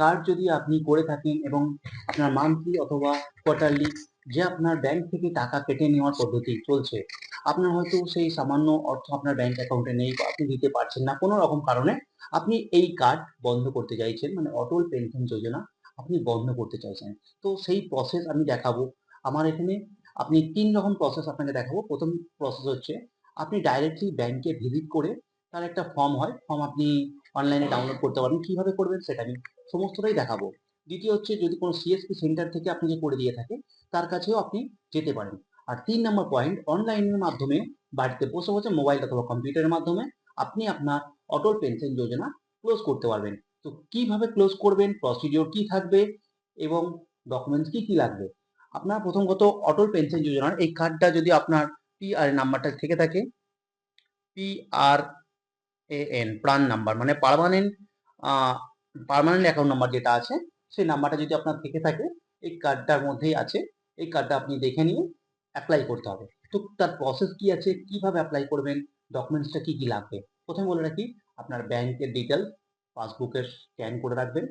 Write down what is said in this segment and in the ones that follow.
Card যদি আপনি করে থাকেন এবং আপনার মান্থলি অথবা কোয়ার্টারলি যে আপনার ব্যাংক থেকে টাকা কেটে নেওয়ার পদ্ধতি চলছে, আপনার হয়তো সেই সামান্য অর্থ আপনার ব্যাংক অ্যাকাউন্টে নেই আপনি দিতে পারছেন না। কোনো রকম কারণে আপনি এই কার্ড বন্ধ করতে চাইছেন মানে অটল পেনশন যোজনা আপনি বন্ধ করতে চাইছেন। তো সেই প্রসেস আমি দেখাবো। আমার এখানে আপনি তিন রকম প্রসেস আপনাকে দেখাবো। প্রথম প্রসেস হচ্ছে আপনি ডাইরেক্টলি ব্যাংকে ভিজিট করে তার একটা ফর্ম হয়। ফর্ম আপনি অনলাইনে ডাউনলোড করতে পারেন কীভাবে করবেন সেটা আমি সমস্তটাই দেখাবো। দ্বিতীয় হচ্ছে যদি কোনো সিএসপি সেন্টার থেকে আপনাকে করে দিয়ে থাকে তার কাছেও আপনি যেতে পারেন। আর তিন নম্বর পয়েন্ট অনলাইনের মাধ্যমে বাড়িতে বসে বসে মোবাইল অথবা কম্পিউটারের মাধ্যমে আপনি আপনার অটল পেনশন যোজনা ক্লোজ করতে পারবেন। তো কীভাবে ক্লোজ করবেন প্রসিডিওর কি থাকবে এবং ডকুমেন্টস কি কি লাগবে? আপনার প্রথমত অটল পেনশন যোজনার এই কার্ডটা যদি আপনার পিআর নাম্বারটা থেকে থাকে PR A N PRAN number মানে পার্মানেন্ট পার্মানেন্ট অ্যাকাউন্ট নাম্বার যেটা আছে, সেই নাম্বারটা যদি আপনার থেকে থাকে, এই কার্ডটার মধ্যেই আছে, এই কার্ডটা আপনি দেখে নিয়ে অ্যাপ্লাই করতে হবে। তো তার প্রসেস কি আছে, কীভাবে অ্যাপ্লাই করবেন ডকুমেন্টসটা কি কি লাগবে? প্রথমে বলে রাখি, আপনার ব্যাংকের ডিটেলস পাসবুকের স্ক্যান করে রাখবেন।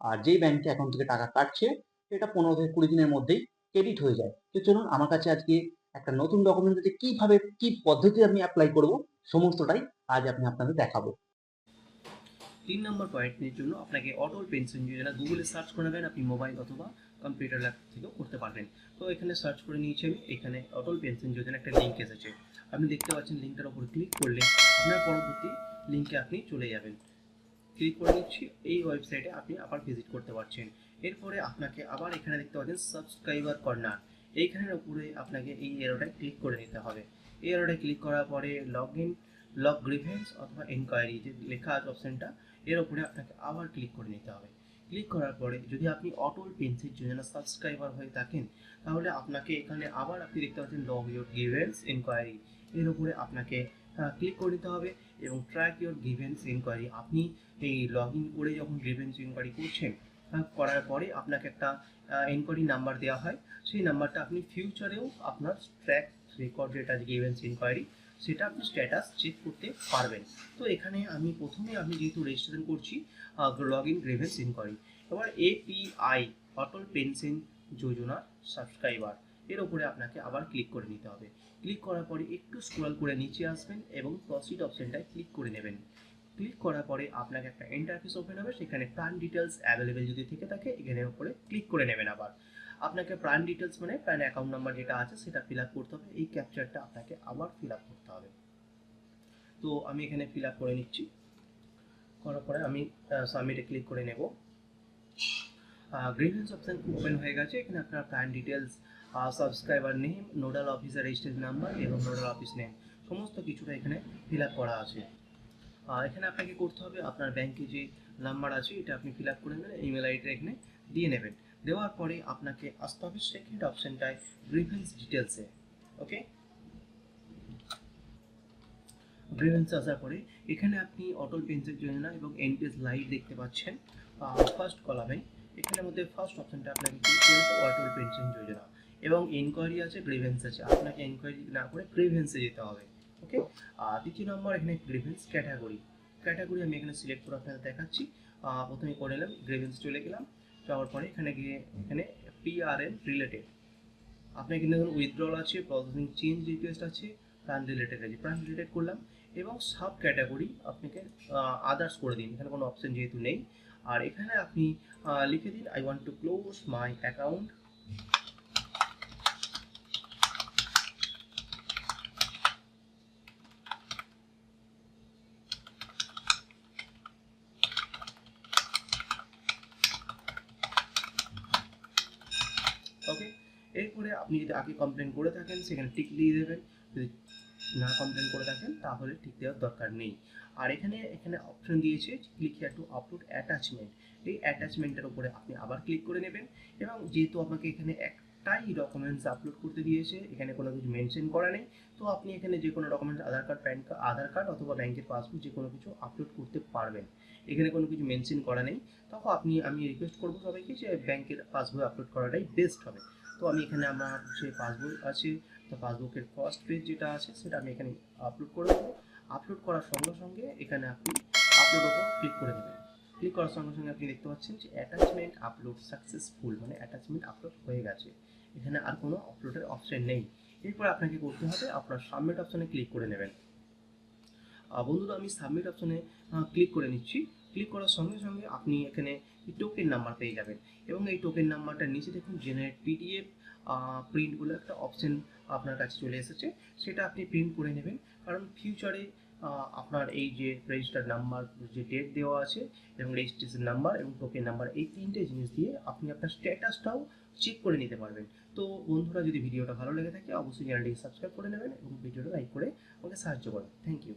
আর যেই ব্যাংকে অ্যাকাউন্ট থেকে টাকা কাটছে, সেটা পনেরো থেকে কুড়ি দিনের মধ্যেই ক্রেডিট হয়ে যায়। তো চলুন, আমার কাছে আজকে একটা নতুন ডকুমেন্ট আছে, কীভাবে, কি পদ্ধতি আমি অ্যাপ্লাই করব সমস্তটাই আজ আমি আপনাদের দেখাবো। তিন নম্বর পয়েন্টের জন্য আপনাকে অটল পেনশন যোজনা গুগলে সার্চ করে নেবেন, আপনি মোবাইল অথবা কম্পিউটার ল্যাপ থেকেও করতে পারবেন। তো এখানে সার্চ করে নিয়েছি আমি, এখানে অটল পেনশন যোজনা একটা লিঙ্ক এসেছে। আপনি দেখতে পাচ্ছেন লিঙ্কটার উপর ক্লিক করলে আপনার পরবর্তী লিঙ্কে আপনি চলে যাবেন। ক্লিক করে নিচ্ছি, এই ওয়েবসাইটে আপনি আবার ভিজিট করতে পারছেন। এরপরে আপনাকে আবার এখানে দেখতে পাচ্ছেন সাবস্ক্রাইবার কর্নার এইখানের উপরে আপনাকে এই এরোটায় ক্লিক করে নিতে হবে। এই এরোটায় ক্লিক করার পরে লগ ইন লগ গ্রিভেন্স অথবা এনকোয়ারি যে লেখা আছে অপশনটা এর উপরে আপনাকে আবার ক্লিক করে নিতে হবে। ক্লিক করার পরে যদি আপনি অটল পেনশন যোজনা সাবস্ক্রাইবার হয়ে থাকেন, তাহলে আপনাকে এখানে আবার আপনি দেখতে পাচ্ছেন লগ ইউর গিভেন্স এনকোয়ারি এর উপরে আপনাকে ক্লিক করে নিতে হবে এবং ট্র্যাক ইউর গিভেন্স এনকোয়ারি আপনি এই লগ ইন করে যখন গ্রিভেন্স এনকোয়ারি করছেন করার পরে আপনাকে একটা এনকোয়ারি নাম্বার দেওয়া হয়। সেই নাম্বারটা আপনি ফিউচারেও আপনার ট্র্যাক রেকর্ড যেটা গ্রিভেন্স এনকোয়ারি সেটা আপনি স্ট্যাটাস চেক করতে পারবেন। তো এখানে আমি প্রথমে আমি যেহেতু রেজিস্ট্রেশন করছি লগ ইন গ্রেভেন্স ইনকোয়ারি এবার API Atal pension Yojana subscriber এর উপরে আপনাকে আবার ক্লিক করে নিতে হবে। ক্লিক করার পরে একটু স্ক্রল করে নিচে আসবেন এবং প্রসিড অপশনটায় ক্লিক করে নেবেন। ক্লিক করার পরে আপনাকে একটা ইন্টারফেস ওপেন হবে, সেখানে প্ল্যান ডিটেলস অ্যাভেলেবেল যদি থেকে থাকে এখানের উপরে ক্লিক করে নেবেন আবার। আপনাকে প্ল্যান ডিটেলস মানে প্ল্যান অ্যাকাউন্ট নাম্বার যেটা আছে, সেটা ফিল করতে হবে। এই ক্যাপচারটা আপনাকে আবার ফিল করতে হবে। তো আমি এখানে ফিল করে নিচ্ছি। করার পরে আমি সাবমিটে ক্লিক করে নেব। গ্রিভেন্স অপশন ওপেন হয়ে গেছে। এখানে আপনার plan details subscriber name nodal officer registration number এবং নোডাল অফিস নেম সমস্ত কিছুটা এখানে ফিল করা আছে। এখানে আপনাকে করতে হবে আপনার ব্যাংকে যে নাম্বার আছে, এটা আপনি ফিল আপ করে নেবেন ইমেল আইডিটা এখানে দিয়ে নেবেন। দেওয়ার পরে আপনাকে আসতে হবে সেকেন্ড অপশনটায় গ্রিভেন্স ডিটেলসে ওকে গ্রিভেন্স আসার পরে এখানে আপনি অটল পেনশন যোজনা এবং এনপিএস লাইভ দেখতে পাচ্ছেন ফার্স্ট কলামে এখানের মধ্যে ফার্স্ট অপশনটা আপনাকে ক্লিক করে অটল পেনশন যোজনা এবং এনকোয়ারি আছে গ্রিভেন্স আছে। আপনাকে এনকোয়ারি না করে গ্রিভেন্সে যেতে হবে। ওকে দ্বিতীয় নম্বর এখানে গ্রিভেন্স ক্যাটাগরি ক্যাটাগরি আমি এখানে সিলেক্ট করে আপনাদের দেখাচ্ছি। প্রথমে করে নিলাম গ্রিভেন্স চলে গেলাম। যাওয়ার পরে এখানে গিয়ে, এখানে পিআরএন রিলেটেড আপনার এখানে ধরুন উইথড্রল আছে প্রসেসিং চেঞ্জ রিকোয়েস্ট আছে প্ল্যান রিলেটেড আছে। প্ল্যান রিলেটেড করলাম এবং সাব ক্যাটাগরি আপনাকে আদার্স করে দিন। এখানে কোনো অপশন যেহেতু নেই। আর এখানে আপনি লিখে দিন I want to close my account okay এরপরে আপনি যদি আগে কমপ্লেন করে থাকেন, সেখানে টিক দিয়ে দেবেন। যদি না কমপ্লেন করে থাকেন, তাহলে টিক দেওয়ার দরকার নেই। আর এখানে এখানে অপশন দিয়েছে click here to upload attachment এই অ্যাটাচমেন্টের উপরে আপনি আবার ক্লিক করে নেবেন। এবং যেহেতু আপনাকে এখানে একটাই ডকুমেন্টস আপলোড করতে দিয়েছে, এখানে কোনো কিছু মেনশন করা নেই, তো আপনি এখানে যে কোনো documents Aadhaar card PAN card Aadhaar card অথবা ব্যাংকের পাসবুক যে কোনো কিছু আপলোড করতে পারবেন। এখানে কোনো কিছু মেনশন করা নেই। তখন আপনি, আমি রিকোয়েস্ট করব সবাইকে যে ব্যাংকের পাসবই আপলোড করাটাই বেস্ট হবে। তো আমি এখানে আমার যে পাসবুক আছে, তো পাসবুকের ফার্স্ট পেজ যেটা আছে, সেটা আমি এখানে আপলোড করে দেবো। আপলোড করার সঙ্গে সঙ্গে এখানে আপনি আপলোড ওপর ক্লিক করে দেবেন। ক্লিক করার সঙ্গে সঙ্গে আপনি দেখতে পাচ্ছেন যে অ্যাটাচমেন্ট আপলোড সাকসেসফুল মানে অ্যাটাচমেন্ট আপলোড হয়ে গেছে। এখানে আর কোনো আপলোডের অপশন নেই। এরপর আপনাকে করতে হবে আপনার সাবমিট অপশনে ক্লিক করে নেবেন। বন্ধুরা, আমি সাবমিট অপশনে ক্লিক করে নিচ্ছি। ক্লিক করার সঙ্গে সঙ্গে আপনি এখানে টোকেন নাম্বার পেয়ে যাবেন। এবং এই টোকেন নাম্বারটার নিচে দেখুন জেনারেট পিডিএফ প্রিন্ট বলে একটা অপশন আপনার কাছে চলে এসেছে। সেটা আপনি প্রিন্ট করে নেবেন। কারণ ফিউচারে আপনার এই যে রেজিস্টার নাম্বার যে ডেট দেওয়া আছে এবং রেজিস্ট্রেশন নাম্বার এবং টোকেন নাম্বার এই তিনটে জিনিস দিয়ে আপনি আপনার স্ট্যাটাসটাও চেক করে নিতে পারবেন। তো বন্ধুরা, যদি ভিডিওটা ভালো লেগে থাকে, অবশ্যই চ্যানেলটিকে সাবস্ক্রাইব করে নেবেন এবং ভিডিওটা লাইক করে আমাকে সাহায্য করবেন। Thank you